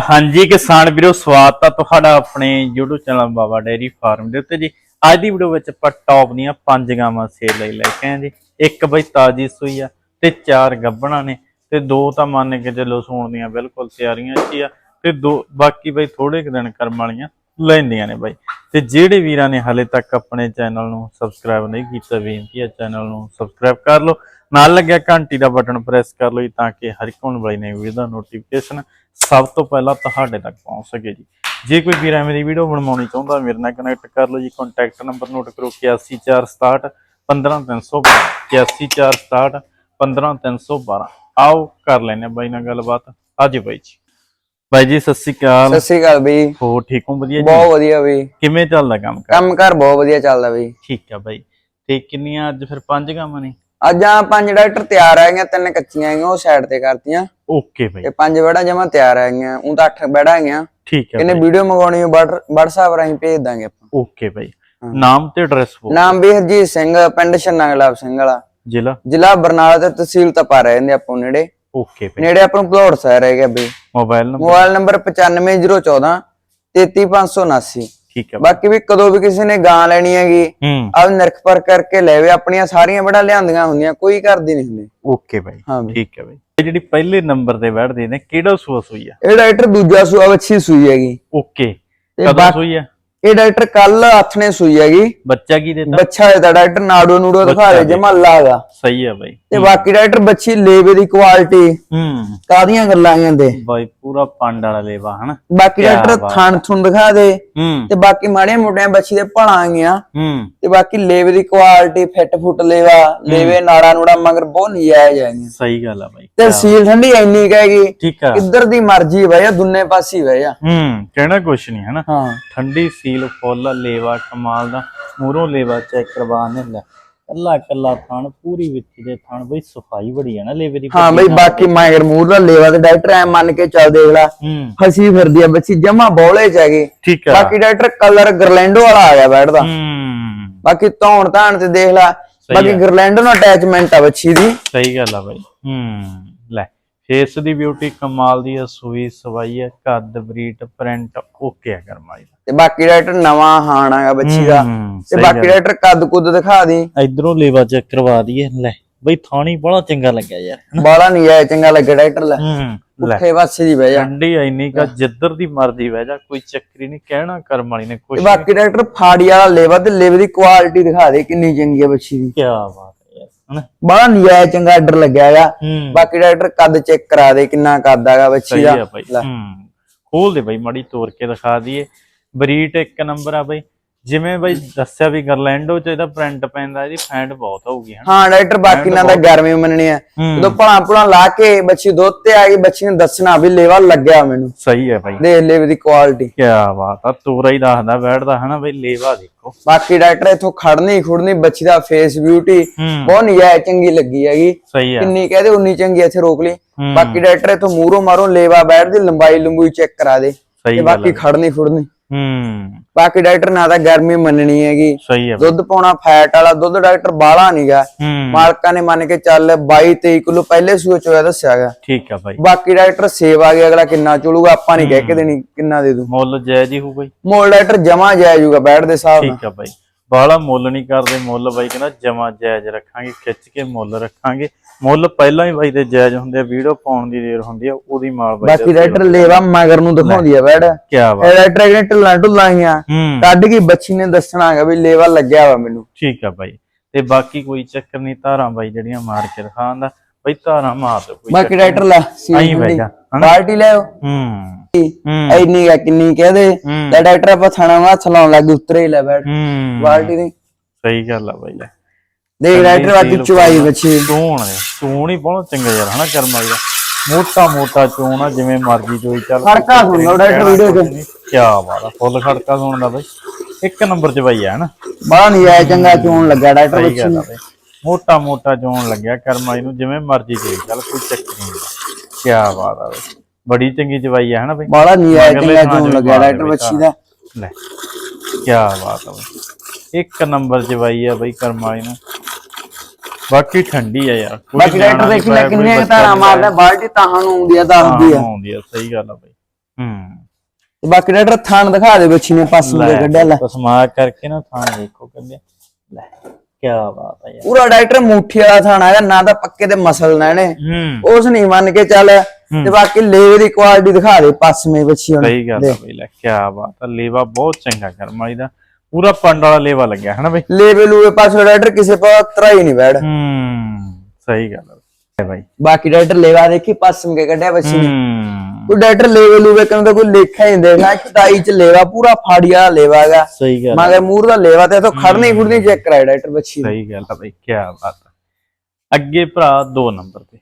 ਹਾਂਜੀ ਕਿਸਾਨ ਵੀਰੋ, ਸਵਾਗਤ ਆ ਤੁਹਾਡਾ ਆਪਣੇ YouTube channel Baba dairy farm ਦੇ ਉੱਤੇ ਜੀ। ਅੱਜ ਦੀ ਵੀਡੀਓ ਵਿੱਚ ਆਪਾਂ ਟੌਪ ਦੀਆਂ ਪੰਜ ਗਾਵਾਂ ਸੇਲ ਲਈ ਲੈ ਕੇ ਆਏ ਜੀ। ਇੱਕ ਬਈ ਤਾਜੀ ਸੂਈ ਆ ਤੇ ਚਾਰ ਗੱਬਣਾ ਨੇ ਤੇ ਦੋ ਤਾਂ ਮੰਨ ਕੇ ਚੱਲੋ ਸੂਣ ਦੀਆਂ ਬਿਲਕੁਲ ਤਿਆਰੀਆਂ 'ਚ ਆ ਤੇ ਦੋ ਬਾਕੀ ਬਈ ਥੋੜੇ ਕੁ ਦਿਨ ਕਰਮ ਵਾਲੀਆਂ ਲੈਂਦੀਆਂ ਨੇ ਬਾਈ। ਤੇ ਜਿਹੜੇ ਵੀਰਾਂ ਨੇ ਹਾਲੇ ਤੱਕ ਆਪਣੇ ਚੈਨਲ ਨੂੰ ਸਬਸਕ੍ਰਾਈਬ ਨਹੀਂ ਕੀਤਾ, ਬੇਨਤੀ ਹੈ ਚੈਨਲ ਨੂੰ ਸਬਸਕ੍ਰਾਈਬ ਕਰ ਲਓ ਨਾਲ ਲੱਗਿਆ ਘੰਟੀ ਦਾ ਬਟਨ ਪ੍ਰੈਸ ਕਰ ਲਓ ਜੀ ਤਾਂ ਕਿ ਹਰ ਇੱਕ ਵਾਲੀ ਨਵੀਂ ਵੀਡੀਓ ਦਾ ਨੋਟੀਫਿਕੇਸ਼ਨ ਸਭ ਤੋਂ ਪਹਿਲਾਂ ਤੁਹਾਡੇ ਤੱਕ ਪਹੁੰਚ ਸਕੇ ਜੀ। ਜੇ ਕੋਈ ਵੀਰ ਐਵੇਂ ਦੀ ਵੀਡੀਓ ਬਣਵਾਉਣੀ ਚਾਹੁੰਦਾ ਮੇਰੇ ਨਾਲ ਕਨੈਕਟ ਕਰ ਲਓ ਜੀ। ਕੰਟੈਕਟ ਨੰਬਰ ਨੋਟ ਕਰੋ 8146 15312 81467 15312 ਆਓ ਕਰ ਲੈਨੇ ਬਾਈ ਨਾਲ ਗੱਲਬਾਤ। ਅੱਜ ਬਾਈ ਜੀ। ਬਾਈ ਜੀ ਸਤਿ ਸ਼੍ਰੀ ਅਕਾਲ। ਸਤਿ ਸ਼੍ਰੀ ਅਕਾਲ ਬਈ। ਹੋ ਠੀਕ ਹੋ? ਵਧੀਆ ਜੀ? ਬਹੁਤ ਵਧੀਆ ਬਈ। ਕਿਵੇਂ ਚੱਲਦਾ ਕੰਮ ਕੰਮ ਕਾਰ ਬਹੁਤ ਵਧੀਆ ਚੱਲਦਾ ਬਈ। ਠੀਕ ਆ ਬਾਈ। ਤੇ ਕਿੰਨੀਆਂ ਅੱਜ ਫਿਰ ਪੰਜ ਗਾਵਾਂ ਨੇ? ਅੱਜ ਆ ਪੰਜ ਡਾਕਟਰ ਤਿਆਰ ਆ ਗਈਆਂ ਤਿੰਨ ਕੱਚੀਆਂ ਆਈਆਂ ਉਹ ਸਾਈਡ ਤੇ ਕਰਤੀਆਂ। ਓਕੇ ਬਾਈ। ਤੇ ਪੰਜ ਬੈੜਾ ਜਮਾ ਤਿਆਰ ਆ ਗਈਆਂ ਉਹ ਤਾਂ ਅੱਠ ਬੈੜਾ ਆਈਆਂ ਠੀਕ ਆ ਕਿਨੇ ਵੀਡੀਓ ਮੰਗਾਉਣੀ WhatsApp ਰਾਹੀਂ ਭੇਜ ਦਾਂਗੇ ਆਪਾਂ। ਓਕੇ ਬਾਈ। ਨਾਮ ਤੇ ਐਡਰੈਸ ਬੋਲ। ਨਾਮ ਵੀ ਹਰਜੀਤ ਸਿੰਘ ਪਿੰਡ ਛੰਨਾ ਗੁਲਾਬ ਸਿੰਘ ਵਾਲਾ। ਜ਼ਿਲ੍ਹਾ? ਜ਼ਿਲ੍ਹਾ ਬਰਨਾਲਾ ਤੇ ਤਹਿਸੀਲ ਤਪਾ ਰਹੇ ਨੇ ਆਪਾਂ ਨੇੜੇ। ਓਕੇ ਬਾਈ। ਨੇੜੇ ਆਪਾਂ ਨੂੰ ਭਲੋੜ ਸਾਹਿਬ ਰਹਿ ਗਿਆ ਬਈ। ਮੋਬਾਈਲ ਨੰਬਰ ਮੋਬਾਈਲ ਨੰਬਰ 95014 33579 ਠੀਕ ਆ ਬਾਈ। ਬਾਕੀ ਵੀ ਕਦੋਂ ਵੀ ਕਿਸੇ ਨੇ ਗਾਂ ਲੈਣੀ ਹੈਗੀ ਹੂੰ। ਆਪ ਨਿਰਖ ਪਰ ਕਰਕੇ ਲੈਵੇ ਆਪਣੀਆਂ ਸਾਰੀਆਂ ਬੜਾ ਲਿਆਂਦੀਆਂ ਹੁੰਦੀਆਂ ਕੋਈ ਕਰਦੀ ਨਹੀਂ ਹੁੰਦੀ। ਓਕੇ ਬਾਈ ਹਾਂ ਠੀਕ ਹੈ ਬਾਈ। ਇਹ ਜਿਹੜੀ ਪਹਿਲੇ ਨੰਬਰ ਤੇ ਬੈਠਦੇ ਨੇ ਕਿਹੜਾ ਸੂਆ ਸੂਈ ਆ? ਇਹ ਡਾਕਟਰ ਦੂਜਾ ਸੂਆ ਵੱਛੀ ਸੂਈ ਹੈਗੀ। ਓਕੇ ਕਦੋਂ ਸੂਈ ਆ? ਇਹ ਡਾਕਟਰ ਕੱਲ ਹੱਥ ਨੇ ਸੂਈ ਹੈਗੀ। ਬੱਚਾ ਕੀ ਦੇਤਾ? ਬੱਚਾ ਇਹਦਾ ਡਾਕਟਰ ਨਾੜੋ ਨੂੜੋ ਦਿਖਾ ਦੇ ਦੇ। ਜਮਾ ਲਾਗਾ ਸਹੀ ਆ ਬਾਈ। ਤੇ ਬਾਕੀ ਡਾਕਟਰ ਬੱਚੀ ਲੇਵੇ ਦੀ ਕੁਆਲਿਟੀ ਹੂੰ। ਕਾਦੀਆਂ ਗੱਲਾਂ ਆਂਦੇ ਬਾਈ ਪੂਰਾ ਪੰਡ ਵਾਲਾ ਲੇਵਾ ਹਨਾ? ਬਾਕੀ ਡਾਕਟਰ ਥਣ ਥੁਣ ਦਿਖਾ ਦੇ। ਹੂੰ। ਤੇ ਬਾਕੀ ਮਾੜੀਆਂ ਮੋਟੀਆਂ ਬੱਚੀ ਦੇ ਭਲਾਂ ਗਈਆਂ ਹੂੰ। ਤੇ ਬਾਕੀ ਲੇਵੇ ਦੀ ਕੁਆਲਿਟੀ ਫਿੱਟ ਫੁੱਟ ਲੇਵਾ ਲੇਵੇ ਨਾੜਾ ਨੂੜਾ ਮਗਰ ਬਹੁਤ ਨਜਾਇਜ਼ ਹੈਗੀ ਸਹੀ ਗੱਲ ਆ ਬਾਈ ਤੇ ਸੀਲ ਠੰਡੀ ਇੰਨੀ ਕਹੇਗੀ ਠੀਕ ਆ। ਕਿੱਧਰ ਦੀ ਮਰਜ਼ੀ ਵਜਾ ਦੁੰਨੇ ਪਾਸੀ ਵਜਾ ਹੂੰ ਕਹਿਣਾ ਕੁਛ ਨਹੀਂ ਹਨਾ? ਹਾਂ। ਠੰਡੀ ਸੀਲ ਫੁੱਲ ਲੇਵਾ ਕਮਾਲ ਦਾ ਮੂਰੋਂ ਲੇਵਾ ਚੈੱਕ ਕਰਵਾ ਨੇ ਲੈ। ਕੱਲਾ ਕੱਲਾ ਥਣ ਪੂਰੀ ਵਿੱਚ ਦੇ ਥਣ ਬਈ ਸਫ਼ਾਈ ਬੜੀ ਹੈ ਨਾ ਲੇਵੇ ਦੀ ਹਾਂ ਬਈ ਬਾਕੀ ਮਾਇਰ ਮੂਰ ਦਾ ਲੇਵਾ ਤੇ ਡਾਕਟਰ ਐ ਮੰਨ ਕੇ ਚੱਲ ਦੇਖ ਲੈ ਫਸੀ ਫਿਰਦੀ ਆ ਬੱਚੀ ਜਮਾ ਬੋਲੇ ਚ ਹੈਗੀ। ਬਾਕੀ ਡਾਕਟਰ ਕਲਰ ਗਰਲੈਂਡੋ ਵਾਲਾ ਆ ਗਿਆ ਬੈਠਦਾ। ਹੂੰ। ਬਾਕੀ ਧੌਣ ਧਾਣ ਤੇ ਦੇਖ ਲੈ ਬਾਕੀ ਗਰਲੈਂਡੋ ਨਾਲ ਅਟੈਚਮੈਂਟ ਆ ਬੱਚੀ ਦੀ। ਸਹੀ ਗੱਲ ਆ ਬਾਈ। ਹੂੰ। ਫੇਸ ਦੀ ਬਿਊਟੀ ਕਮਾਲ ਦੀ ਆ ਸੂਈ ਸਵਾਈ ਹੈ ਕੱਦ ਬਰੀਟ ਪ੍ਰਿੰਟ ਓਕੇ ਆ ਕਰਮਾਈ ਦਾ। ਤੇ ਬਾਕੀ ਡਾਕਟਰ ਨਵਾਂ ਹਾਣ ਆਗਾ ਬੱਚੀ ਦਾ। ਹੂੰ, ਤੇ ਸਹੀ ਬਾਕੀ ਡਾਕਟਰ ਕੱਦ ਕੁੱਦ ਦਿਖਾ ਦੀ। ਇਧਰੋਂ ਲੇਵਾ ਚੈੱਕ ਕਰਵਾ ਦਈਏ ਲੈ। ਬਈ ਥਾਣੀ ਬੜਾ ਚੰਗਾ ਲੱਗਿਆ ਯਾਰ ਬਾਲਾ ਨਹੀਂ ਆਇਆ ਚੰਗਾ ਲੱਗੇ ਡਾਕਟਰ ਲੈ। ਹੂੰ ਲੈ। ਪਾਸੇ ਦੀ ਬਹਿ ਜਾ। ਠੰਡੀ ਇੰਨੀ ਕਾ ਜਿੱਧਰ ਦੀ ਮਰਦੀ ਬਹਿ ਜਾ ਕੋਈ ਚੱਕਰੀ ਨਹੀਂ ਕਹਿਣਾ ਕਰਮ ਵਾਲੀ ਨੇ ਕੁਛ ਤੇ ਬਾਕੀ ਡਾਕਟਰ ਫਾੜੀ ਵਾਲਾ ਲੇਵਾ ਤੇ ਲੇਵੇ ਦੀ ਕੁਆਲਿਟੀ ਦਿਖਾ ਦੇ ਕਿੰਨੀ ਚੰਗੀ ਆ ਬੱਚੀ ਦੀ। ਕੀ ਬਾਤ ਨਹੀਂ ਆਇਆ ਚੰਗਾ ਆਰਡਰ ਲੱਗਿਆ ਹੈਗਾ। ਬਾਕੀ ਡਾਕਟਰ ਕੱਦ ਚੈੱਕ ਕਰਾ ਦੇ ਕਿੰਨਾ ਕੱਦ ਹੈਗਾ ਬੱਚੀ ਦਾ। ਖੋਲ ਦੇ ਬਾਈ ਮਾੜੀ ਤੋੜ ਕੇ ਦਿਖਾ ਦਈਏ। ਬਰੀਟ ਇੱਕ ਨੰਬਰ ਆ ਬਾਈ। ਜਿਵੇਂ ਬਾਈ ਦੱਸਿਆ ਵੀ ਗਰਲੈਂਡੋ ਚ ਇਹਦਾ ਪ੍ਰਿੰਟ ਪੈਂਦਾ ਇਹਦੀ ਫੈਂਟ ਬਹੁਤ ਹੋਊਗੀ ਹਨਾ? ਹਾਂ ਡਾਕਟਰ ਬਾਕੀ ਨਾਲ ਤਾਂ ਗਰਮੀ ਮੰਨਣੀ ਆ ਹੂੰ। ਜਦੋਂ ਭਲਾ ਭਲਾ ਲਾ ਕੇ ਬੱਚੀ ਦੁੱਧ ਤੇ ਆ ਗਈ ਬੱਚੀ ਨੇ ਦੱਸਣਾ ਵੀ ਲੇਵਾ ਲੱਗਿਆ ਮੈਨੂੰ। ਸਹੀ ਹੈ ਬਾਈ ਦੇਖ ਲੇਵੇ ਦੀ ਕੁਆਲਿਟੀ ਕੀ ਬਾਤ ਆ ਤੋਰਾ ਹੀ ਦੱਸਦਾ ਬੈਠਦਾ ਹਨਾ ਬਈ ਲੇਵਾ ਦੇਖੋ। ਬਾਕੀ ਡਾਕਟਰ ਇਥੋਂ ਖੜਨੀ ਖੁੜਨੀ ਬੱਚੀ ਦਾ ਫੇਸ ਬਿਊਟੀ ਹੂੰ। ਬਹੁਤ ਨਜਾਇਜ਼ ਚੰਗੀ ਲੱਗੀ ਹੈਗੀ। ਸਹੀ ਆ। ਕਿੰਨੀ ਕਹਦੇ ਉਨੀ ਚੰਗੀ ਇੱਥੇ ਰੋਕ ਲਈ। ਹੂੰ। ਬਾਕੀ ਡਾਕਟਰ ਇਥੋਂ ਮੂਰੋਂ ਮਾਰੋਂ ਲੇਵਾ ਬੈਠ ਦੀ ਲੰਬਾਈ ਲੰਬੂਈ ਚੈੱਕ ਕਰਾ ਦੇ। ਸਹੀ ਬਾਕੀ ਖੜਨੀ ਖੁੜਨੀ। ਹੂੰ। ਬਾਕੀ ਡਾਕਟਰ ਨਾ ਤਾਂ ਗਰਮੀ ਮੰਨਣੀ ਹੈਗੀ। ਸਹੀ ਹੈ। ਦੁੱਧ ਪਾਉਣਾ ਫੈਟ ਵਾਲਾ ਦੁੱਧ ਡਾਕਟਰ ਬਾਲਾ ਨਹੀਂਗਾ ਮਾਲਕਾਂ ਨੇ ਮੰਨ ਕੇ ਚੱਲ 22 23 ਕਿਲੋ ਪਹਿਲੇ ਸੂਏ ਚੋਇਆ ਦੱਸਿਆਗਾ ਠੀਕ ਆ ਬਾਈ। ਬਾਕੀ ਡਾਕਟਰ ਸੇਵ ਆ ਗਿਆ ਅਗਲਾ ਕਿੰਨਾ ਚੁਲੂਗਾ ਆਪਾਂ ਨਹੀਂ ਕਹਿ ਕੇ ਦੇਣੀ ਕਿੰਨਾ ਦੇ ਦੂ। ਮੁੱਲ ਜਾਇਜ਼ ਹੀ ਹੋਊ ਬਾਈ। ਮੋਲ ਡਾਕਟਰ ਜਮਾ ਜਾਇਜੂਗਾ ਬੈਠ ਦੇ ਹਿਸਾਬ ਨਾਲ। ਠੀਕ ਆ ਬਾਈ। ਬਾਹਲਾ ਮੁੱਲ ਨਹੀਂ ਕਰਦੇ ਮੁੱਲ ਬਾਈ ਕਹਿੰਦਾ ਜਮਾ ਜਾਇਜ਼ ਰੱਖਾਂਗੇ ਖਿੱਚ ਕੇ ਮੁੱਲ ਰੱਖਾਂਗੇ। ਮੁੱਲ ਪਹਿਲਾਂ ਹੀ ਬਾਈ ਦੇ ਜਾਇਜ਼ ਹੁੰਦੇ ਆ ਵੀਡੀਓ ਪਾਉਣ ਦੀ ਦੇਰ ਹੁੰਦੀ ਆ ਉਹਦੀ ਮਾਲ ਬਾਈ ਬਾਕੀ ਡਾਕਟਰ ਲੇਵਾ ਮਗਰ ਨੂੰ ਦਿਖਾਉਂਦੀ ਆ ਬੈਠ ਕੀ ਬਾਤ। ਇਹ ਡਾਕਟਰ ਨੇ ਢਿੱਲਾਂ ਢੁੱਲਾਂ ਹੂੰ। ਕੱਢ ਕੇ ਬੱਚੀ ਨੇ ਦੱਸਣਾ ਹੈਗਾ ਵੀ ਲੇਵਾ ਲੱਗਿਆ ਵਾ ਮੈਨੂੰ। ਠੀਕ ਆ ਬਾਈ। ਤੇ ਬਾਕੀ ਕੋਈ ਚੱਕਰ ਨਹੀਂ ਧਾਰਾਂ ਬਾਈ ਜਿਹੜੀਆਂ ਮਾਰ ਕੇ ਦਿਖਾਉਂਦਾ ਬਾਈ ਧਾਰਾਂ ਮਾਰ ਦੋ ਕੋਈ ਬਾਕੀ ਡਾਕਟਰ ਲੈ ਸੀਲ ਆਈਂ। ਬੈਠਾ, ਹਨਾ? ਬਾਲਟੀ ਲੈ ਆਓ। ਹੂੰ ਹੂੰ। ਐਨੀ ਗਾ ਕਿੰਨੀ ਕਹਦੇ। ਤੇ ਡਾਕਟਰ ਆਪਾਂ ਥਾਣਾ ਹੱਥ ਲਾਉਣ ਲੱਗ ਉਤਰੇ ਲੈ ਬੈਠ। ਬਾਲਟੀ ਦੀ। ਸਹੀ ਗੱਲ ਆ ਬਾਈ ਲੈ। ਦੇਖ ਡਾਕਟਰ ਬਾਕੀ ਚੁਵਾਈ ਬੱਚੀ। ਚੂਣ ਚੂਣ ਹੀ ਬਹੁਤ ਚੰਗਾ ਯਾਰ ਹਨਾ ਕਰਮਾਈ ਦਾ। ਮੋਟਾ ਮੋਟਾ ਚੂਣ ਆ ਜਿਵੇਂ ਮਰਜ਼ੀ ਚੋਈ ਚੱਲ। ਖੜਕਾ ਸੁਣ ਲਓ ਡਾਕਟਰ ਵੀਡੀਓ 'ਚ। ਕੀ ਬਾਤ ਆ ਫੁੱਲ ਖੜਕਾ ਸੁਣਦਾ ਬਾਈ। ਇੱਕ ਨੰਬਰ 'ਚ ਬਾਈ ਆ ਹਨਾ। ਬੜਾ ਨਹੀਂ ਆਇਆ ਚੰਗਾ ਚੋਣ ਲੱਗਾ ਡਾਕਟਰ ਬੱਚੀ। ਆ ਮੋਟਾ ਮੋਟਾ ਚੂਣ ਲੱਗਿਆ ਕਰਮਾਈ ਨੂੰ ਜਿਵੇਂ ਮਰਜ਼ੀ ਚੋਈ ਚੱਲ ਕੋਈ ਚੱਕਰ ਨਹੀਂ। ਕੀ ਬਾਤ ਆ ਬਾਈ। ਬੜੀ ਚੰਗੀ ਚਵਾਈ ਆ ਹਨਾ ਬਾਈ? ਬੜਾ ਨਹੀਂ ਆਇਆ ਥਾਂ ਚੋਣ ਚ ਲੱਗਿਆ ਦੇ ਬੱਚੀ ਦਾ। ਲੈ ਕੀ ਬਾਤ ਬਾਈ। ਇੱਕ ਨੰਬਰ 'ਚ ਬਾਈ ਆ ਬਾਈ ਕਰਮਾਈ ਨੂੰ ਬਾਕੀ ਠੰਡੀ ਆ ਯਾਰ ਬਾਕੀ ਡਾਕਟਰ ਦੇਖੀ ਲੈ ਕਿੰਨੇ ਕੁ ਧਾਰਾਂ ਮਾਰਦਾ ਬਾਲਟੀ ਤਾਂ ਨੂੰ ਆਉਂਦੀ ਆ ਦੱਸਦੀ ਆ। ਆਉਂਦੀ ਆ ਸਹੀ ਗੱਲ ਆ ਬਾਈ। ਹੂੰ। ਤੇ ਬਾਕੀ ਡਾਕਟਰ ਥਾਣ ਦਿਖਾ ਦੇ ਬੱਚੀ ਨੇ ਪਾਸੋਂ ਦੇ ਕੱਢਿਆ ਲੈ। ਪਸਮਾ ਕਰਕੇ ਨਾ ਥਾਂ ਦੇਖੋ ਕਹਿੰਦੇ ਲੈ। ਕੀ ਬਾਤ ਹੈ ਯਾਰ। ਪੂਰਾ ਡਾਕਟਰ ਮੁੱਠੀ ਵਾਲਾ ਥਾਣਾ ਹੈਗਾ ਨਾ ਤਾਂ ਪੱਕੇ ਤੇ ਮਸਲ ਨਾ ਇਹਨੇ। ਹੂੰ। ਉਸ ਨਹੀਂ ਮੰਨ ਕੇ ਚੱਲ ਤੇ ਬਾਕੀ ਲੇਵੇ ਦੀ ਕੁਆਲਿਟੀ ਦਿਖਾ ਦੇ ਪਾਸਵੇਂ ਬੱਚੀ ਹੁਣ। ਸਹੀ ਗੱਲ ਹੈ ਬਈ ਲੈ ਕੀ ਬਾਤ ਹੈ ਲੇਵਾ ਬਹੁਤ ਚੰਗਾ ਕਰਮ ਵਾਲੀ ਦਾ। ਪੂਰਾ ਪੰਡ ਵਾਲਾ ਲੇਵਾ ਲੱਗਿਆ ਹਨਾ ਬਈ? ਲੇਵੇ ਲੂਵੇ ਪਾਸੋਂ ਡਾਕਟਰ ਕਿਸੇ ਪਾ ਤਰਾਈ ਨਹੀਂ ਬੈੜ ਹੂੰ ਸਹੀ ਗੱਲ ਹੈ ਬਈ ਬਾਕੀ ਡਾਕਟਰ ਲੇਵਾ ਦੇਖੀ ਪਾਸਮ ਕੇ ਕੱਢਿਆ ਬੱਚੀ ਨੇ। ਹੂੰ। ਕੋਈ ਡਾਕਟਰ ਲੇਵੇ ਲੂਵੇ ਕਹਿੰਦਾ ਕੋਈ ਲੇਖਾ ਹੀ ਦੇਖਣਾ ਚਟਾਈ ਚ ਲੇਵਾ ਪੂਰਾ ਫਾੜੀਆ ਲੇਵਾ ਹੈਗਾ। ਸਹੀ ਗੱਲ ਮਗਰ ਮੂਰ ਦਾ ਲੇਵਾ ਤੇ ਇਥੋਂ ਖੜਨੀ ਖੁੜਨੀ ਚੈੱਕ ਕਰਾਇਆ ਡਾਕਟਰ ਬੱਚੀ। ਸਹੀ ਗੱਲ ਹੈ ਬਈ ਕੀ ਬਾਤ ਅੱਗੇ ਭਰਾ 2 ਨੰਬਰ ਤੇ।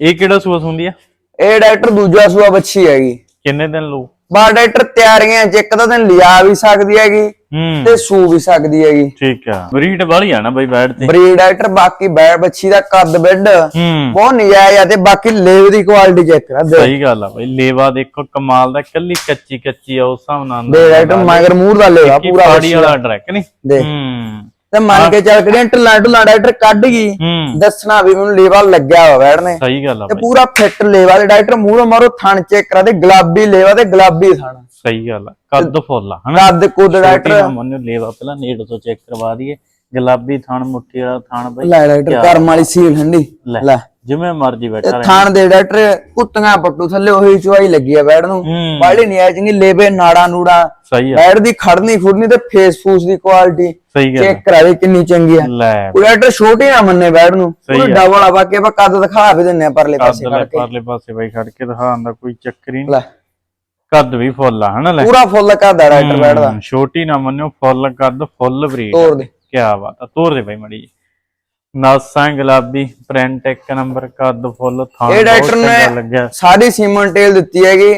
ਇਹ ਕਿਹੜਾ ਸੂਆ ਹੁੰਦੀ ਆ? ਇਹ ਡਾਕਟਰ ਦੂਜਾ ਸੂਆ ਬੱਚੀ ਹੈਗੀ। ਕਿੰਨੇ ਦਿਨ ਲੂ ਬਾ ਡਾਕਟਰ ਤਿਆਰੀਆਂ ਚ ਇੱਕ ਤਾਂ ਦਿਨ ਲਿਆ ਵੀ ਸਕਦੀ ਹੈਗੀ ਹੂੰ। ਤੇ ਸੂ ਵੀ ਸਕਦੀ ਹੈਗੀ। ਠੀਕ ਆ। ਬਰੀਡ ਵਾਲੀ ਆ ਨਾ ਬਈ ਬੈਡ ਤੇ? ਬਰੀਡ ਡਾਕਟਰ ਬਾਕੀ ਬੈ ਬੱਚੀ ਦਾ ਕੱਦ ਬੈੱਡ ਹੂੰ। ਬਹੁਤ ਨਜਾਇਜ਼ ਆ ਤੇ ਬਾਕੀ ਲੇਵ ਦੀ ਕੁਆਲਿਟੀ ਚੈੱਕ ਕਰਾ ਦੇ। ਸਹੀ ਗੱਲ ਆ ਬਈ ਲੇਵਾ ਦੇਖੋ ਕਮਾਲ ਦਾ ਕੱਲੀ ਕੱਚੀ ਕੱਚੀ ਆ ਉਸ ਹਿਸਾਬ ਨਾਲ ਦੇ ਡਾਕਟਰ ਮਗਰ ਮੂਰ ਦਾ ਲੇਵਾ ਪੂਰਾ ਪਾੜੀ ਵਾਲਾ ਡਰੈਕ ਨਹੀਂ ਦੇ ਹੂੰ। ਤੇ ਮੰਨ ਕੇ ਚੱਲ ਕਿਹੜੀਆਂ ਢਿੱਲਾਂ ਢੁੱਲਾਂ ਡਾਕਟਰ ਕੱਢ ਗਈ ਹੂੰ। ਦੱਸਣਾ ਵੀ ਮੈਨੂੰ ਲੇਵਾ ਲੱਗਿਆ ਵਾ ਬੈਠਨੇ ਸਹੀ ਗੱਲ ਆ ਤੇ ਬਈ। ਪੂਰਾ ਫਿੱਟ ਲੇਵਾ ਤੇ ਡਾਕਟਰ ਮੂਹਰੋਂ ਮਾਰੋ ਥਣ ਚੈੱਕ ਕਰਾ ਦੇ ਗੁਲਾਬੀ ਲੇਵਾ ਤੇ ਗੁਲਾਬੀ ਥਣ। ਸਹੀ ਗੱਲ ਆ ਕੱਦ ਫੁੱਲ ਆ ਹਨਾ? ਕੱਦ ਕੁੱਦ ਡਾਕਟਰ ਮੰਨਿਓ ਲੇਵਾ ਪਹਿਲਾਂ ਨੇੜ ਤੋਂ ਚੈੱਕ ਕਰਵਾ ਦਈਏ। ਗੁਲਾਬੀ ਥਣ ਮੁੱਠੀ ਵਾਲਾ ਥਣ ਬਈ ਲੈ ਡਾਕਟਰ ਕਰਮ ਵਾਲੀ ਸੀਲ ਠੰਡੀ ਲੈ। ਲੈ। ਜਿਵੇਂ ਮਰਜ਼ੀ ਬੈਠਾ ਰਹੇ। ਥਣ ਦੇ ਡਾਕਟਰ ਕੁੱਤੀਆਂ ਪੱਟੂ ਥੱਲੇ ਉਹੀ ਚੁਆਈ ਲੱਗੀ ਆ ਬੈੜ ਨੂੰ। ਬਾਲੀ ਨਹੀਂ ਆ ਚੰਗੀ ਲੇਵੇ ਨਾੜਾ ਨੂੜਾ। ਸਹੀ ਆ। ਬੈੜ ਦੀ ਖੜਨੀ ਖੁੜਨੀ ਤੇ ਫੇਸ ਫੂਸ ਦੀ ਕੁਆਲਿਟੀ ਸਹੀ ਗੱਲ ਚੈੱਕ ਕਰਾ ਦੇ ਕਿੰਨੀ ਚੰਗੀ ਆ। ਉਹ ਡਾਕਟਰ ਛੋਟੀ ਨਾ ਮੰਨੇ ਬੈੜ ਨੂੰ। ਆ। ਡਬਲ ਆ ਬਾਕੀ ਆਪਾਂ ਕੱਦ ਦਿਖਾ ਵੀ ਦਿੰਨੇ ਆ ਪਰਲੇ ਪਾਸੇ ਕੱਦ ਖੜ ਕੇ ਪਰਲੇ ਪਾਸੇ ਬਈ ਖੜ ਕੇ ਦਿਖਾਉਣ ਦਾ ਕੋਈ ਚੱਕਰ ਹੀ ਨਹੀਂ। ਲੈ। ਕੱਦ ਵੀ ਫੁੱਲ ਆ ਹਨਾ ਲੈ। ਪੂਰਾ ਫੁੱਲ ਕਰਦਾ ਡਾਕਟਰ ਬੈੜ ਦਾ। ਛੋਟੀ ਨਾ ਮੰਨਿਓ ਫੁੱਲ ਕੱਦ ਫੁੱਲ ਬਰੀਡ ਤੋੜ ਦੇ। ਕੀ ਬਾਤ ਆ ਤੋਰ ਦੇ ਬਈ ਮੜੀ ਨਾਸਾਂ ਗੁਲਾਬੀ ਪ੍ਰਿੰਟ ਇੱਕ ਨੰਬਰ ਕੱਦ ਫੁੱਲ ਥਾਂ ਇਹ ਡਾਕਟਰ ਨੇ ਸਾਡੀ ਸੀਮਨ ਟੇਲ ਦਿੱਤੀ ਹੈਗੀ।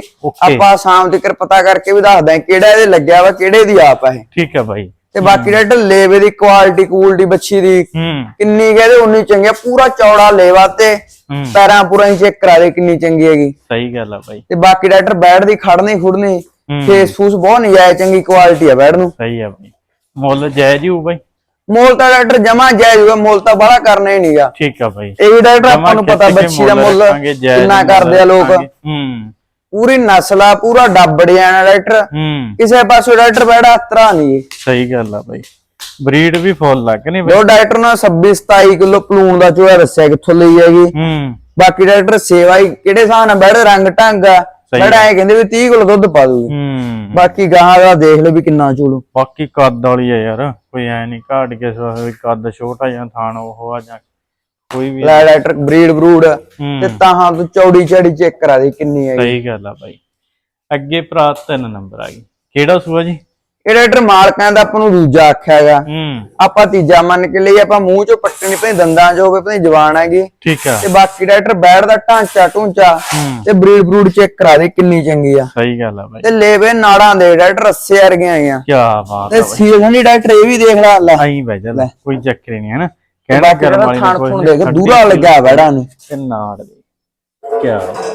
ਆਪਾਂ ਸ਼ਾਮ ਤੱਕ ਪਤਾ ਕਰਕੇ ਵੀ ਦੱਸਦੇ ਕਿਹੜਾ ਇਹਦੇ ਲੱਗਿਆ ਵਾ ਕਿਹੜੇ ਦੀ ਆਪ ਇਹ। ਠੀਕ ਹੈ ਬਾਈ। ਤੇ ਬਾਕੀ ਡਾਕਟਰ ਲੇਵੇ ਦੀ ਕੁਆਲਿਟੀ ਕੂਲਟੀ ਬੱਚੀ ਦੀ ਹੂੰ। ਕਿੰਨੀ ਕਹਦੇ ਉਨੀ ਚੰਗੀ ਪੂਰਾ ਚੌੜਾ ਲੇਵਾ ਤੇ ਹੂੰ। ਪੈਰਾਂ ਪੂਰਾ ਹੀ ਚੈੱਕ ਕਰਾ ਦੇ ਕਿੰਨੀ ਚੰਗੀ ਹੈਗੀ। ਸਹੀ ਗੱਲ ਆ ਬਾਈ। ਤੇ ਬਾਕੀ ਡਾਕਟਰ ਬੈਡ ਦੀ ਖੜਨੀ ਖੁੜਨੀ ਹੂੰ। ਫੇਸ ਫੂਸ ਬਹੁਤ ਨਜਾਇਜ਼ ਚੰਗੀ ਕੁਆਲਿਟੀ ਆ ਬੈਡ ਨੂੰ। ਸਹੀ ਆ ਬਾਈ। ਮੁੱਲ ਜਾਇਜ਼ ਹੀ ਹੋਊ ਬਾਈ। ਮੋਲ ਤਾਂ ਡਾਕਟਰ ਜਮਾ ਜਾਇਜ਼ ਹੋਗਾ ਮੋਲ ਤਾਂ ਬੜਾ ਕਰਨਾ ਹੀ ਨਹੀਂਗਾ ਠੀਕ ਆ ਬਾਈ। ਇਹ ਡਾਕਟਰ ਆਪਾਂ ਨੂੰ ਪਤਾ ਬੱਚੀ ਦਾ ਮੁੱਲ ਕਿੰਨਾ ਕਰਦੇ ਆ ਲੋਕ। ਹੂੰ। ਪੂਰੀ ਨਸਲ ਪੂਰਾ ਡੱਬੜਿਆ ਨਾ ਡਾਕਟਰ। ਕਿਸੇ ਪਾਸੋਂ ਡਾਕਟਰ ਬੈੜਾ ਅਤਰਾ ਨਹੀਂ ਸਹੀ ਗੱਲ ਆ ਬਾਈ। ਬਰੀਡ ਵੀ ਫੁੱਲ ਕਿ ਨਹੀਂ ਬਾਈ? ਜੋ ਡਾਕਟਰ ਨੇ 26 27 ਕਿਲੋ ਪਲੂਣ ਦਾ ਚੋਇਆ ਦੱਸਿਆ ਕਿੱਥੋਂ ਲਈ ਹੈਗੀ। ਹੂੰ। ਬਾਕੀ ਡਾਕਟਰ ਸੇਵਾ ਹੀ ਕਿਹੜੇ ਹਿਸਾਬ ਨਾਲ ਬੈੜ ਰੰਗ ਢੰਗ ਆ। ਬੈੜਾ ਐ ਕਹਿੰਦੇ ਵੀ 30 ਕਿਲੋ ਦੁੱਧ ਪਾ ਦੂਗੀ। ਹੂੰ। ਬਾਕੀ ਗਾਂ ਦਾ ਦੇਖ ਲੈ ਵੀ ਕਿੰਨਾ ਚੋਲੂ। ਬਾਕੀ ਕੱਦ ਵਾਲੀ ਆ ਯਾਰ ਕੋਈ ਐ ਨਹੀਂ ਘਾਟ ਕੇ ਵੀ ਕੱਦ ਛੋਟਾ ਜਾਂ ਥਾਣ ਉਹ ਆ ਜਾਂ ਕੋਈ ਵੀ ਲੈ ਡਾਕਟਰ ਬਰੀਡ ਬਰੂਡ। ਤੇ ਤਾਹਾਂ ਤੂੰ ਚੌੜੀ ਚੜੀ ਚੈੱਕ ਕਰਾ ਦੇ ਕਿੰਨੀ ਹੈਗੀ। ਸਹੀ ਗੱਲ ਆ ਬਾਈ। ਅੱਗੇ ਭਰਾ ਤਿੰਨ ਨੰਬਰ ਆ ਗਈ। ਕਿਹੜਾ ਸੂਆ ਜੀ? ਇਹ ਡਾਕਟਰ ਮਾਲਕਾਂ ਦਾ ਆਪਾਂ ਨੂੰ ਦੂਜਾ ਆਖਿਆ ਹੈਗਾ। ਹੂੰ। ਆਪਾਂ ਤੀਜਾ ਮੰਨ ਕੇ ਲਈ ਆਪਾਂ ਮੂੰਹ ਚੋਂ ਪੱਟੀ ਨਹੀਂ ਪਈ ਦੰਦਾਂ ਚੋਂ ਹੋਵੇ ਪਈ ਜ਼ਬਾਨ ਹੈਗੀ। ਠੀਕ ਆ। ਤੇ ਬਾਕੀ ਡਾਕਟਰ ਬੈੜ ਦਾ ਢਾਂਚਾ ਢੂੰਚਾ ਤੇ ਬਰੀਡ ਬਰੂਡ ਚੈੱਕ ਕਰਾ ਦੇ ਕਿੰਨੀ ਚੰਗੀ ਆ। ਸਹੀ ਗੱਲ ਆ ਬਾਈ। ਤੇ ਲੇਵੇ ਨਾੜਾਂ ਦੇ ਡਾਕਟਰ ਰੱਸੇ ਵਰਗੀਆਂ ਆਈਆਂ। ਕੀ ਬਾਤ ਤੇ ਸੀਜ਼ਨ ਦੀ ਡਾਕਟਰ ਇਹ ਵੀ ਦੇਖ ਲੈ ਅੱਲਾ ਆਈ ਬਈ ਚੱਲ ਕੋਈ ਚੱਕਰ ਨਹੀਂ ਹੈ ਨਾ? ਕਹਿਣਾ ਜਿਹੜਾ ਵਾਲੀ ਥਣ ਨੇ ਥੁਣ ਕੋਈ ਦੇਖ ਦੂਰਾ ਲੱਗਿਆ ਬੈੜਾ ਨੂੰ ਤੇ ਨਾੜ ਦੇ। ਕੀ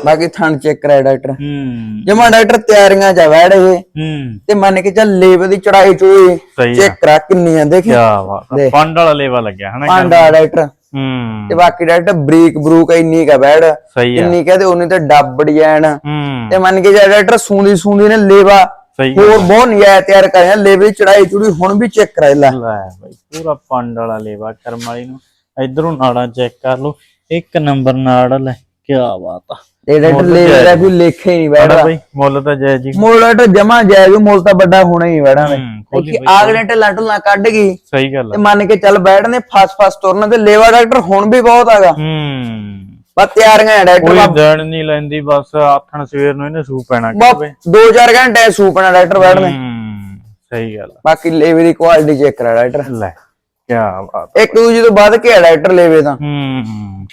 ਬਾਕੀ ਥਣ ਚੈੱਕ ਕਰਾਇਆ ਡਾਕਟਰ। ਹੂੰ। ਜਮਾ ਡਾਕਟਰ ਤਿਆਰੀਆਂ ਬੈੜ ਇਹ ਹੂੰ। ਤੇ ਮੰਨ ਕੇ ਚੱਲ ਲੇਵੇ ਦੀ ਚੜਾਈ ਚੋਈ ਸਹੀ ਆ। ਚੈੱਕ ਕਰਾ ਕਿੰਨੀ ਆ ਦੇਖ। ਕੀ ਬਾਤ ਆ। ਪੰਡ ਵਾਲਾ ਲੇਵਾ ਲੱਗਿਆ ਹਨਾ ਪਾਂਡਾ ਡਾਕਟਰ। ਹੂੰ। ਤੇ ਬਾਕੀ ਡਾਕਟਰ ਬਰੀਕ ਬਰੂਕ ਇੰਨੀ ਕਾ ਬੈੜ ਸਹੀ ਆ। ਕਿੰਨੀ ਕਹਦੇ ਉਹਨੇ ਤੇ ਡੱਬ ਡਿਜ਼ਾਈਨ। ਹੂੰ। ਤੇ ਮੰਨ ਕੇ ਜਾ ਡਾਕਟਰ ਸੂੰਦੀ ਸੂੰਦੀ ਨੇ ਲੇਵਾ। ਸਹੀ ਹੋਰ ਬਹੁਤ ਨਜਾਇਜ਼ ਤਿਆਰ ਕਰਿਆ ਲੇਵੇ ਦੀ ਚੜਾਈ ਚੁੜੀ ਹੁਣ ਵੀ ਚੈੱਕ ਕਰਾਇ ਲੈ। ਲੈ ਬਾਈ ਪੂਰਾ ਪੰਡ ਵਾਲਾ ਲੇਵਾ ਕਰਮ ਵਾਲੀ ਨੂੰ। ਇਧਰੋਂ ਨਾੜਾਂ ਚੈੱਕ ਕਰ ਲਓ। ਇੱਕ ਨੰਬਰ ਨਾੜ ਲੈ। ਕੀ ਬਾਤ ਆ। ਤੇ ਡਾਕਟਰ ਲੇਵੇ ਦਾ ਕੋਈ ਲੇਖੇ ਹੀ ਨਹੀਂ ਹਣਾ ਬੈਠਾ ਬਾਈ ਮੁੱਲ ਤਾਂ ਜੈ ਜੀ ਮੁੱਲ ਡਾਕਟਰ ਜਮਾ ਜਾਇਜ਼ ਮੁੱਲ ਤਾਂ ਵੱਡਾ ਹੋਣਾ ਹੀ ਬੈੜਾ ਨੇ ਕਿ ਆਗਲੇ ਢਿੱਲਾਂ ਢੁੱਲਾਂ ਕੱਢ ਗਈ ਸਹੀ ਗੱਲ ਤੇ ਮੰਨ ਕੇ ਚੱਲ ਬੈਠਨੇ ਫਸ ਫਸ ਤੁਰਨ ਤੇ ਲੇਵਾ ਡਾਕਟਰ ਹੁਣ ਵੀ ਬਹੁਤ ਹੈਗਾ। ਹੂੰ। ਬਸ ਤਿਆਰੀਆਂ ਡਾਕਟਰ ਕੋਈ ਦਿਨ ਨਹੀਂ ਲੈਂਦੀ ਬਸ ਆਥਣ ਸਵੇਰ ਨੂੰ ਇਹਨੇ ਸੂ ਪੈਣਾ ਕਿਵੇਂ ਦੋ ਚਾਰ ਘੰਟੇ ਸੂਪਣਾ ਡਾਕਟਰ ਬੈਠਨੇ ਹੂੰ ਸਹੀ ਗੱਲ ਬਾਕੀ ਲੇਵੇ ਦੀ ਕੁਆਲਿਟੀ ਚੈੱਕ ਕਰਾ ਡਾਕਟਰ। ਲੈ ਕੀ ਬਾਤ ਇੱਕ ਦੂਜੇ ਤੋਂ ਵੱਧ ਕੇ ਹੈ ਡਾਕਟਰ ਲੇਵੇ ਤਾਂ ਹੂੰ।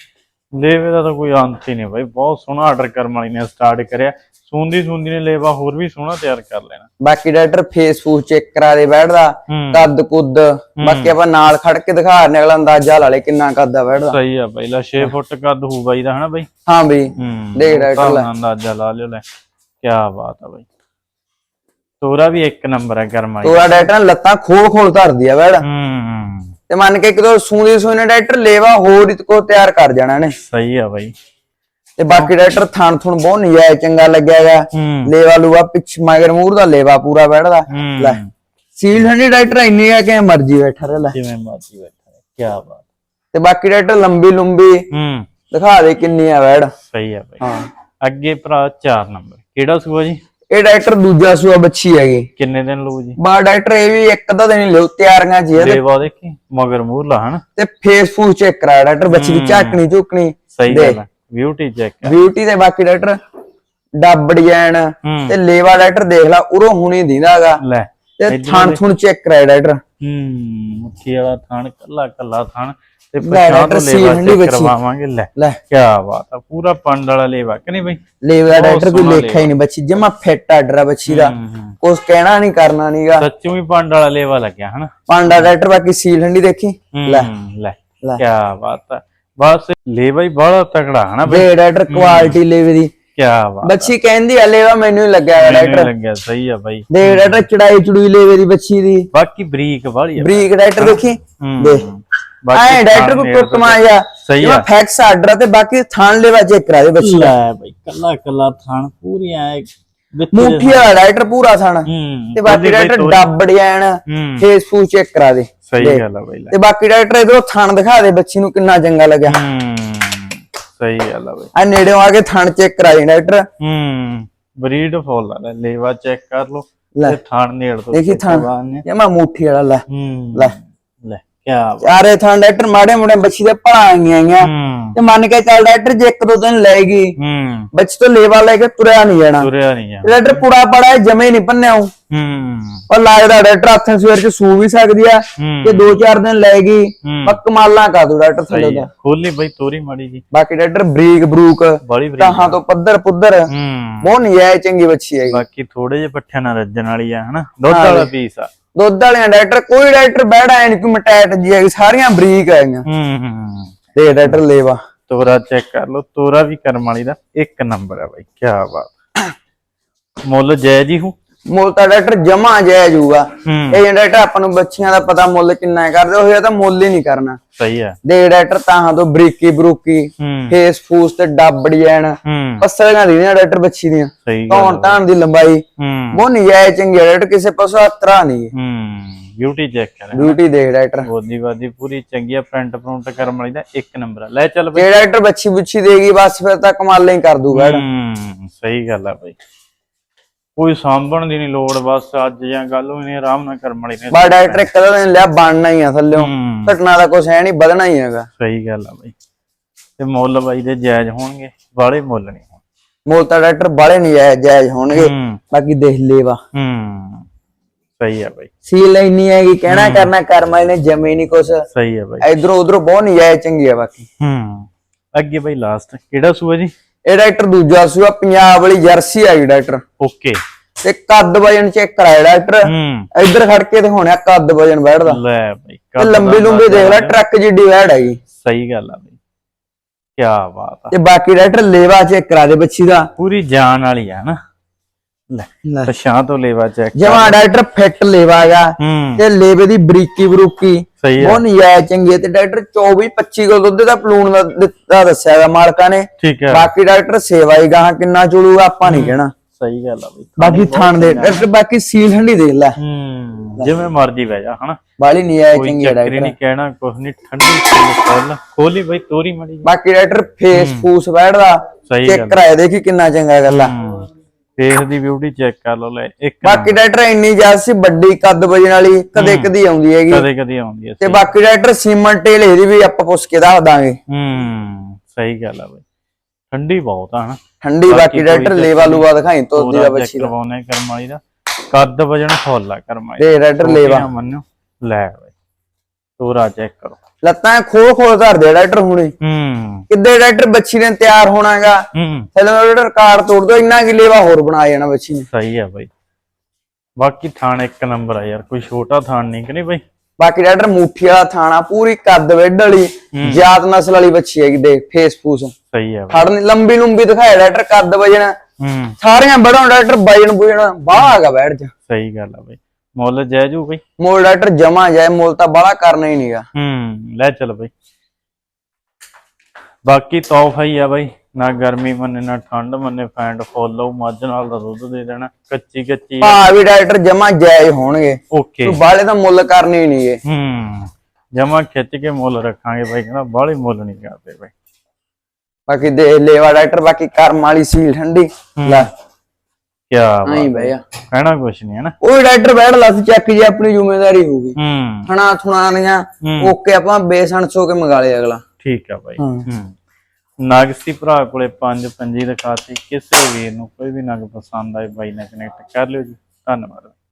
ਲੇਵੇ ਦਾ ਤਾਂ ਕੋਈ ਅੰਤ ਹੀ ਨਹੀਂ ਬਾਈ ਬਹੁਤ ਸੋਹਣਾ ਆਰਡਰ ਕਰਨ ਵਾਲੀ ਨੇ ਸਟਾਰਟ ਕਰਿਆ। ਸੂੰਦੀ ਸੂੰਦੀ ਨੇ ਲੇਵਾ ਹੋਰ ਵੀ ਸੋਹਣਾ ਤਿਆਰ ਕਰ ਲੈਣਾ। ਬਾਕੀ ਡਾਕਟਰ ਫੇਸ ਫੂਸ ਚੈੱਕ ਕਰਾ ਦੇ ਬੈਠਦਾ ਕੱਦ ਕੁੱਦ ਬਾਕੀ ਆਪਾਂ ਨਾਲ ਖੜ ਕੇ ਦਿਖਾ ਰਹੇ ਅਗਲਾ ਅੰਦਾਜ਼ਾ ਲਾ ਲੇ ਕਿੰਨਾ ਕੱਦ ਆ ਬੈਠਦਾ। ਸਹੀ ਆ ਬਾਈ ਲੈ 6 ਫੁੱਟ ਕੱਦ ਹੋਊ ਬਾਈ ਦਾ ਹਨਾ ਬਾਈ? ਹਾਂ ਬਈ। ਦੇਖ ਡਾਕਟਰ ਲੈ। ਅੰਦਾਜ਼ਾ ਲਾ ਲਿਓ ਲੈ। ਕੀ ਬਾਤ ਆ ਬਾਈ। ਤੋਰਾ ਵੀ ਇੱਕ ਨੰਬਰ ਹੈ ਗਰਮ ਵਾਲੀ। ਤੋਰਾ ਡਾਕਟਰ ਲੱਤਾਂ ਖੋਲ ਖੋਲ ਧਰਦੀ ਆ ਬੈੜ ਹੂੰ। ਤੇ ਮੰਨ ਕੇ ਕਿਦੋਂ ਸੂਦੀ ਸੂਈ ਨੇ ਲੇਵਾ ਹੋਰ ਇਤ ਕੋ ਤਿਆਰ ਕਰ ਜਾਣਾ ਨੇ। ਸਹੀ ਆ ਬਾਈ। ਤੇ ਬਾਕੀ ਡਾਕਟਰ ਥਾਣ ਥੁਣ ਬਹੁਤ ਨਜਾਇਜ਼ ਚੰਗਾ ਲੱਗਿਆਗਾ ਹੂੰ। ਲੇਵਾ ਲੂਆ ਪਿੱਛ ਮਗਰ ਮੂਰ ਦਾ ਲੇਵਾ ਪੂਰਾ ਬੈਠਦਾ। ਲੈ ਹੂੰ ਸੀਲ ਹੰਡੀ ਡਾਕਟਰ ਇੰਨੀ ਆ ਕਿ ਮਰਜ਼ੀ ਬੈਠਾ ਰਹਿ ਲੈ। ਜਿਵੇਂ ਮਰਜ਼ੀ ਬੈਠਾ ਹੈ ਕੀ ਬਾਤ। ਤੇ ਬਾਕੀ ਡਾਕਟਰ ਲੰਬੀ ਲੰਬੀ ਹੂੰ। ਦਿਖਾ ਦੇ ਕਿੰਨੀ ਆ ਬੈੜ ਸਹੀ ਹੈ ਬਾਈ। ਹਾਂ। ਅੱਗੇ ਭਰਾ 4 ਨੰਬਰ ਕਿਹੜਾ ਸੂਆ ਜੀ? ਇਹ ਡਾਕਟਰ ਦੂਜਾ ਸੂਆ ਬੱਚੀ ਹੈਗੀ। ਕਿੰਨੇ ਦਿਨ ਲਊ ਜੀ? ਬਾ ਡਾਕਟਰ ਇਹ ਵੀ ਇੱਕ ਅੱਧਾ ਦਿਨ ਹੀ ਲਿਓ ਤਿਆਰੀਆਂ ਜੀ ਇਹਦੇ। ਦੇਵਾ ਦੇਖੀ ਮਗਰ ਮੂਰਲਾ ਹਨ? ਤੇ ਫੇਸ ਫੂਸ ਚੈੱਕ ਕਰਾ ਡਾਕਟਰ ਬੱਚੀ ਦੀ ਝਾਕਣੀ ਝੁਕਣੀ ਸਹੀ। ਗੱਲ ਹੈ। ਬਿਊਟੀ ਚੈੱਕ ਬਿਊਟੀ ਦੇ ਬਾਕੀ ਡਾਕਟਰ ਡੱਬ ਡਿਜ਼ਾਈਨ ਤੇ ਲੇਵਾ ਡਾਕਟਰ ਦੇਖ ਲਾ ਉਰੋਂ ਹੁਣੀ ਦਿੰਦਾਗਾ ਲੈ ਤੇ ਥਣ ਥੁਣ ਚੈੱਕ ਕਰਾਇਆ ਡਾਕਟਰ। ਹੂੰ ਮੁੱਠੀ ਵਾਲਾ ਥਣ ਕੱਲਾ ਕੱਲਾ ਥਣ। ਤੇ ਪਛਾਣ ਲੇਵਾ ਚੈੱਕ। ਕਰਵਾਵਾਂਗੇ ਲੈ। ਕੀ ਬਾਤ ਆ ਪੂਰਾ ਪੰਡ ਵਾਲਾ ਲੇਵਾ ਕਿ ਨਹੀਂ ਬਈ? ਲੇਵਾ ਡਾਕਟਰ ਕੋਈ ਲੇਖਾ ਹੀ ਨਹੀਂ ਬੱਚੀ ਜਮਾ ਫਿੱਟ ਆਰਡਰ ਆ ਬੱਚੀ ਦਾ। ਕੁਛ ਕਹਿਣਾ ਨਹੀਂ ਕਰਨਾ ਨਹੀਂਗਾ ਸੱਚੂ ਵੀ ਪੰਡ ਵਾਲਾ ਲੇਵਾ ਲੱਗਿਆ ਹਨਾ? ਪਾਂਡਾ ਡਾਕਟਰ ਬਾਕੀ ਸੀਲ ਹੰਡੀ ਦੇਖੀ। ਲੈ। ਲੈ। ਕੀ ਬਾਤ ਆ। ਬਸ ਲੇਵਾ ਹੀ ਬੜਾ ਤਕੜਾ ਹਨਾ ਬਈ? ਡਾਕਟਰ ਕੁਆਲਿਟੀ ਲੇਵੇ ਦੀ। ਕੀ ਬਾਤ ਬੱਚੀ ਕਹਿੰਦੀ ਆ ਲੇਵਾ ਮੈਨੂੰ ਹੀ ਲੱਗਿਆ ਡਾਕਟਰ। ਲੱਗਿਆ ਸਹੀ ਆ ਬਾਈ। ਦੇ ਡਾਕਟਰ ਚੜਾਈ ਚੜੂਈ ਲੇਵੇ ਦੀ ਬੱਚੀ ਦੀ। ਬਾਕੀ ਬਰੀਕ ਵਾਲੀ ਬਰੀਕ ਡਾਕਟਰ ਦੇਖੀ। ਹੂੰ। ਦੇਖ ਐ ਡਾਕਟਰ ਕੋ ਟੁੱਟਮਾ ਜਾ ਸਹੀ ਆ। ਫੈਕਸ ਆਰਡਰ ਤੇ ਬਾਕੀ ਥਾਣ ਲੇਵਾ ਚੈੱਕ ਕਰਾ ਦੇ। ਬੱਚੀ ਲੈ ਬਾਈ ਕੱਲਾ ਕੱਲਾ ਥਾਣ ਪੂਰੀ ਐ ਵਿੱਚ ਮੁੱਠੀ ਵਾਲਾ ਡਾਕਟਰ ਪੂਰਾ ਥਾਣ। ਹੂੰ ਤੇ ਬਾਕੀ ਤੋਰੀ- ਡੱਬ ਹੂੰ। ਫੇਸ ਫੂਸ ਚੈੱਕ ਕਰਾ ਦੇ। ਸਹੀ। ਗੱਲ ਆ ਬਾਈ ਤੇ ਬਾਕੀ ਡਾਕਟਰ ਇਧਰੋਂ ਥਣ ਦਿਖਾ ਦੇ ਬੱਚੀ ਨੂੰ ਕਿੰਨਾ ਚੰਗਾ ਲੱਗਿਆ। ਹੂੰ ਸਹੀ ਗੱਲ ਆ ਬਾਈ। ਆ ਨੇੜਿਓਂ ਆ ਕੇ ਥਣ ਚੈੱਕ ਕਰਾ ਦੇ ਡਾਕਟਰ। ਹੂੰ ਬਰੀਡ ਫੁੱਲ ਆ ਲੈ ਲੇਵਾ ਚੈੱਕ ਕਰ ਲੋ। ਤੇ ਥਾਣ ਨੇੜ ਤੋਂ ਦੇਖੀ ਥਣ। ਨੇ ਜਮਾ ਮੁੱਠੀ ਵਾਲਾ ਲੈ। ਹੂੰ। ਲੈ। ਲੈ ਕੀ ਬਾਤ ਚਾਰੇ ਥਣ ਡਾਕਟਰ ਮਾੜੇ ਮੋੜੇ ਬੱਚੀ ਦੇ ਭਲਾ ਆਈਆਂ ਹੂੰ। ਤੇ ਮੰਨ ਕੇ ਚੱਲ ਡਾਕਟਰ ਜੇ ਇੱਕ ਦੋ ਦਿਨ ਲੈਗੀ ਹੂੰ। ਬੱਚੀ ਤੋਂ ਲੇਵਾ ਲੈ ਕੇ ਤੁਰਿਆ ਨਹੀਂ ਜਾਣਾ। ਤੁਰਿਆ ਨਹੀਂ ਆ ਡਾਕਟਰ ਪੂਰਾ ਪੜਾ ਜਮੇ ਨਹੀਂ ਪੰਨਿਆ ਹੂੰ। ਪਰ ਲੱਗਦਾ ਡਾਕਟਰ ਹੱਥਾਂ ਸਵੇਰ ਚ ਸੂ ਵੀ ਸਕਦੀ ਆ ਹੂੰ। ਤੇ ਦੋ ਚਾਰ ਦਿਨ ਲੈਗੀ ਹੂੰ। ਪੱਕ ਮਾਲਾਂ ਕਰ ਦੋ ਡਾਕਟਰ ਥੱਲੇ ਸਹੀ ਦਾ ਖੋਲੀ ਬਾਈ ਤੋਰੀ ਮਾੜੀ ਜੀ। ਬਾਕੀ ਡਾਕਟਰ ਬਰੀਕ ਬਰੂਕ ਬੜੀ ਬਰੀਕ ਤਾਹਾਂ ਤੋਂ ਪੱਧਰ ਪੁੱਧਰ। ਹੂੰ। ਬਹੁਤ ਨਜਾਇਜ਼ ਚੰਗੀ ਬੱਚੀ ਹੈਗੀ ਬਾਕੀ ਥੋੜੇ ਜਿਹੇ ਪੱਠਿਆਂ ਨਾਲ ਰੱਜਣ ਵਾਲੀ ਆ ਹਨਾ? ਦੁੱਧ ਵਾਲਾ ਪੀਸ ਆ। ਦੁੱਧ ਵਾਲਿਆਂ ਡਾਕਟਰ ਕੋਈ ਡਾਕਟਰ ਬੈੜਾ ਐ ਨਹੀਂ ਕਿ ਮਟੈਟ ਜੀ ਹੈਗੀ ਸਾਰੀਆਂ ਬਰੀਕ ਹੈਗੀਆਂ। ਹੂੰ ਹੂੰ ਦੇ ਡਾਕਟਰ ਲੇਵਾ। ਤੋਰਾ ਚੈੱਕ ਕਰ ਲਓ ਤੋਰਾ ਵੀ ਕਰਮ ਵਾਲੀ ਦਾ ਇੱਕ ਨੰਬਰ ਹੈ ਬਾਈ ਕੀ ਬਾਤ। ਮੁੱਲ ਜੈ ਜੀ ਹੂੰ। ਮੁੱਲ ਤਾਂ ਡਾਕਟਰ ਜਮਾ ਜਾਇਜ਼ ਹੋਊਗਾ। ਇਹ ਡਾਕਟਰ ਆਪਾਂ ਨੂੰ ਬੱਚੀਆਂ ਦਾ ਪਤਾ ਮੁੱਲ ਕਿੰਨਾ ਹੈ ਕਰਦੇ ਹੋਇਆ ਤਾਂ ਮੁੱਲ ਹੀ ਨਹੀਂ ਕਰਨਾ। ਸਹੀ ਹੈ। ਦੇ ਡਾਕਟਰ ਤਾਹਾਂ ਤੋਂ ਬਰੀਕੀ ਬਰੂਕੀ ਫੇਸ ਫੂਸ ਤੇ ਡੱਬ ਡਿਜ਼ਾਈਨ ਪਸਲੀਆਂ ਦੀਆਂ ਡਾਕਟਰ ਬੱਚੀ ਦੀਆਂ। ਧੌਣ ਧਾਣ ਦੀ ਲੰਬਾਈ ਹੂੰ। ਬਹੁਤ ਨਜਾਇਜ਼ ਚੰਗੀ ਡਾਕਟਰ ਕਿਸੇ ਪਾਸੋਂ ਹੱਤਰਾ ਨਹੀਂ ਹੂੰ। ਬਿਊਟੀ ਚੈੱਕ ਕਰ ਬਿਊਟੀ ਦੇਖ ਡਾਕਟਰ। ਬੋਦੀ ਬਾਦੀ ਪੂਰੀ ਚੰਗੀ ਆ ਪ੍ਰਿੰਟ ਪ੍ਰਿੰਟ ਕਰਮ ਵਾਲੀ ਦਾ ਇੱਕ ਨੰਬਰ ਲੈ ਚੱਲ ਬਈ। ਜੇ ਡਾਕਟਰ ਬੱਚੀ ਬੁੱਚੀ ਦੇਗੀ ਬਸ ਫਿਰ ਤਾਂ ਕਮਾਲਾਂ ਹੀ ਕਰ ਦੂਗਾ ਸਹੀ ਗੱਲ ਆ ਬਾਈ। ਕੋਈ ਸਾਂਭਣ ਦੀ ਨਹੀਂ ਲੋੜ ਬਸ ਅੱਜ ਜਾਂ ਗੱਲ ਹੋਈ ਨਹੀਂ ਆਰਾਮ ਨਾਲ ਕਰਮ ਵਾਲੀ ਨੇ ਬਾ ਡਾਕਟਰ ਇੱਕ ਦਿਨ ਲਿਆ ਬਣਨਾ ਹੀ ਆ ਥੱਲਿਓ। ਹੂੰ। ਘਟਨਾ ਦਾ ਕੁਛ ਹੈ ਨਹੀਂ ਵਧਣਾ ਹੀ ਹੈਗਾ। ਸਹੀ ਗੱਲ ਆ ਬਾਈ। ਤੇ ਮੁੱਲ ਬਾਈ ਦੇ ਜਾਇਜ਼ ਹੋਣਗੇ ਬਾਲੇ ਮੁੱਲ ਨਹੀਂ ਹੋਣ। ਮੁੱਲ ਤਾਂ ਡਾਕਟਰ ਬਾਲੇ ਨਹੀਂ ਜਾਇਜ਼ ਜਾਇਜ਼ ਹੋਣਗੇ ਹੂੰ। ਬਾਕੀ ਦੇਖ ਲੇਵਾ ਹੂੰ ਸਹੀ ਆ ਬਾਈ। ਸੀਲ ਇੰਨੀ ਹੈਗੀ ਕਹਿਣਾ ਕਰਨਾ ਕਰਮਾ ਇਹਨੇ ਜਮੇ ਨਹੀਂ ਕੁਛ। ਸਹੀ ਆ ਬਾਈ। ਇਧਰੋਂ ਉਧਰੋਂ ਬਹੁਤ ਨਜਾਇਜ਼ ਚੰਗੀ ਆ ਬਾਕੀ। ਹੂੰ। ਅੱਗੇ ਬਾਈ ਲਾਸਟ ਕਿਹੜਾ ਸੂਆ ਜੀ? ਇਹ ਡਾਕਟਰ ਦੂਜਾ ਸੂਆ ਪੰਜਾਬ ਵਾਲੀ ਜਰਸੀ ਹੈਗੀ ਡਾਕਟਰ। ਓਕੇ। ਤੇ ਕੱਦ ਵਜਨ ਚੈੱਕ ਕਰਾਇਆ ਡਾਕਟਰ। ਹੂੰ। ਇੱਧਰ ਖੜ ਕੇ ਦਿਖਾਉਣਿਆ ਕੱਦ ਵਜਨ ਬੈਠਦਾ। ਲੈ ਬਾਈ ਤੇ ਲੰਬੀ ਲੰਬੀ ਦੇਖ ਲੈ ਟਰੱਕ ਜਿੱਡੀ ਵੈੜ ਹੈਗੀ ਸਹੀ ਗੱਲ ਆ ਬਾਈ। ਕੀ ਬਾਤ ਆ। ਤੇ ਬਾਕੀ ਡਾਕਟਰ ਲੇਵਾ ਚੈੱਕ ਕਰਾ ਦੇ ਬੱਚੀ ਦਾ। ਪੂਰੀ ਜਾਨ ਵਾਲੀ ਆ ਨਾ। ਲੈ। ਪਛਾਂ ਤੋਂ ਲੇਵਾ ਚੈੱਕ ਜਮਾ ਡਾਕਟਰ ਫਿੱਟ ਲੇਵਾ ਹੈਗਾ ਹੂੰ। ਤੇ ਲੇਵੇ ਦੀ ਬਰੀਕੀ ਬਰੂਕੀ। ਸਹੀ ਬਹੁਤ ਨਜਾਇਜ਼ ਚੰਗੀ ਹੈ ਤੇ ਡਾਕਟਰ 24 25 ਕਿਲੋ ਦੁੱਧ ਦਾ ਪਲੂਣ ਦਾ ਦਿੱਤਾ ਦੱਸਿਆ ਹੈਗਾ ਮਾਲਕਾਂ ਨੇ। ਠੀਕ ਹੈ ਬਾਕੀ ਡਾਕਟਰ ਸੇਵਾ ਹੀ ਗਾਹਾਂ ਕਿੰਨਾ ਚੁਲੂਗਾ ਆਪਾਂ ਨਹੀਂ ਕਹਿਣਾ। ਸਹੀ ਗੱਲ ਆ ਬਾਈ। ਬਾਕੀ ਥਾਣ ਦੇ ਡਾਕਟਰ ਬਾਕੀ ਸੀਲ ਹੰਡੀ ਦੇਖ ਲੈ। ਹੂੰ ਜਿਵੇਂ ਮਰਜ਼ੀ ਬਹਿ ਜਾ ਹਨਾ। ਬਾਲੀ ਨਜਾਇਜ਼ ਕੋਈ ਚੰਗੀ ਹੈ ਚੱਕਰ ਹੀ ਡਾਕਟਰ। ਨਹੀਂ ਕਹਿਣਾ ਕੁਛ ਨਹੀਂ ਠੰਡੀ ਫੁੱਲ ਖੋਲੀ ਬਾਈ ਤੋਰੀ ਮੜੀ ਬਾਕੀ ਡਾਕਟਰ ਫੇਸ ਫੂਸ ਬੈਠਦਾ। ਸਹੀ ਚੈੱਕ ਗੱਲ ਕਰਾਇਆ ਦੇਖੀ ਕਿੰਨਾ ਚੰਗਾ ਗੱਲ ਆ। ਹੂੰ। ਫੇਸ ਦੀ ਬਿਊਟੀ ਚੈੱਕ ਕਰ ਲਓ ਲੈ ਇੱਕ ਬਾਕੀ ਡਾਕਟਰ ਇੰਨੀ ਜ਼ਿਆਦਾ ਸੀ ਵੱਡੀ ਕੱਦ ਵਜਣ ਵਾਲੀ ਕਦੇ ਕਦੀ ਆਉਂਦੀ ਹੈਗੀ। ਕਦੇ ਕਦੇ ਆਉਂਦੀ ਹੈ ਤੇ ਬਾਕੀ ਡਾਕਟਰ ਸੀਮਨ ਟੇਲ ਇਹਦੀ ਵੀ ਆਪਾਂ ਪੁੱਛ ਕੇ ਦੱਸ ਦਾਂਗੇ। ਹੂੰ ਸਹੀ ਗੱਲ ਆ ਬਾਈ। ਠੰਡੀ ਬਹੁਤ ਆ ਹਨਾ? ਠੰਡੀ ਬਾਕੀ ਡਾਕਟਰ ਲੇਵਾ ਲੂਵਾ ਦਿਖਾਈ ਤੋਦੀ ਦਾ ਬੱਚੀ ਦਾ। ਕਰਵਾਉਣੇ ਕਰਮਾਲੀ ਦਾ। ਕੱਦ ਵਜਣ ਫੁੱਲ ਆ ਕਰਮਾਲੀ ਤੇ ਡਾਕਟਰ ਲੇਵਾ। ਮੰਨੋ ਲੈ ਬਾਈ ਤੋਰਾ ਚੈੱਕ ਕਰੋ। ਲੱਤਾਂ ਖੋਲ ਖੋਲ ਧਰਦੇ ਡਾਕਟਰ ਹੁਣੇ। ਹੂੰ। ਕਿੱਦੇ ਡਾਕਟਰ ਬੱਚੀ ਨੇ ਤਿਆਰ ਹੋਣਾਗਾ? ਹੂੰ। ਡਾਕਟਰ ਰਿਕਾਰਡ ਤੋੜ ਦੋ ਇੰਨਾ ਕਿ ਲੇਵਾ ਹੋਰ ਬਣਾ ਜਾਣਾ ਬੱਚੀ ਨੇ। ਸਹੀ ਆ ਬਾਈ। ਬਾਕੀ ਥਾਣ ਇੱਕ ਨੰਬਰ ਆ ਯਾਰ ਕੋਈ ਛੋਟਾ ਥਾਣ ਨਹੀਂ ਕਿ ਨਹੀਂ ਬਾਈ? ਬਾਕੀ ਡਾਕਟਰ ਮੁੱਠੀ ਵਾਲਾ ਥਾਣਾ ਪੂਰੀ ਕੱਦ ਵਿੱਢ ਵਾਲੀ ਜਾਤ ਨਸਲ ਵਾਲੀ ਬੱਚੀ ਹੈਗੀ ਦੇ ਫੇਸ ਫੂਸ। ਸਹੀ ਆ ਫੜਨੀ ਲੰਬੀ ਲੰਬੀ ਦਿਖਾਇਆ ਡਾਕਟਰ ਕੱਦ ਵਜਣ। ਹੂੰ। ਸਾਰੀਆਂ ਬੜੋਂ ਡਾਕਟਰ ਵਜਣ ਬੁਜਣ ਬਾਹਰ ਹੈਗਾ ਬੈਠ ਜਾ। ਸਹੀ ਗੱਲ ਆ ਬਾਈ। ਮੁੱਲ ਜੈ ਜੂ ਬਾਈ। ਮੋਲ ਡਾਕਟਰ ਜਮਾ ਜਾਏ ਮੋਲ ਤਾਂ ਬਾਹਲਾ ਕਰਨਾ ਹੀ ਨਹੀਂਗਾ। ਹੂੰ ਲੈ ਚੱਲ ਬਾਈ। ਬਾਕੀ ਤੋਹਫਾ ਹੀ ਆ ਬਾਈ ਨਾ ਗਰਮੀ ਮੰਨੇ ਨਾ ਠੰਡ ਮੰਨੇ ਫੈਂਟ ਫੁੱਲ ਮੱਝ ਨਾਲ ਦਾ ਦੁੱਧ ਦੇ ਦੇਣਾ ਕੱਚੀ ਕੱਚੀ ਭਾ ਵੀ ਡਾਕਟਰ ਜਮਾ ਜਾਇਜ਼ ਹੋਣਗੇ। ਓਕੇ। ਤੂੰ ਬਾਲੇ ਦਾ ਮੁੱਲ ਕਰਨੀ ਨਹੀਂਗੇ। ਹੂੰ ਜਮਾ ਖਿੱਚ ਕੇ ਮੁੱਲ ਰੱਖਾਂਗੇ ਬਾਈ ਕਹਿੰਦਾ ਬਾਹਲੀ ਮੁੱਲ ਨਹੀਂ ਕਰਦੇ ਬਾਈ। ਬਾਕੀ ਦੇ ਲੇਵਾ ਡਾਕਟਰ ਬਾਕੀ ਕਰਮ ਵਾਲੀ ਸੀਲ ਠੰਡੀ। ਲੈ। ਕਿਆ ਨਹੀਂ ਬਾਤ ਬਈਆ ਕਹਿਣਾ ਕੁਛ ਨਹੀਂ ਹੈ ਨਾ? ਉਹ ਡਾਕਟਰ ਬੈਠ ਲੱਸ ਚੱਕ ਜੀ ਆਪਣੀ ਜ਼ਿੰਮੇਵਾਰੀ ਹੋਊਗੀ ਹੂੰ। ਥਣਾ ਥੁਣਾਨੀਆਂ ਹੂੰ। ਓਕੇ ਆਪਾਂ ਬੇਸਣ ਸੋ ਕੇ ਮੰਗਾ ਲਿਆ ਅਗਲਾ। ਠੀਕ ਆ ਬਾਈ। ਹਾਂ। ਹੂੰ। ਨਗਸੀ ਭਰਾ ਕੋਲੇ ਪੰਜ ਪੰਜੀ ਦਿਖਾਤੀ ਕਿਸੇ ਵੀਰ ਨੂੰ ਕੋਈ ਵੀ ਨਗ ਪਸੰਦ ਆਏ ਬਾਈ ਨਾਲ ਕਨੈਕਟ ਕਰ ਲਿਓ ਜੀ। ਧੰਨਵਾਦ।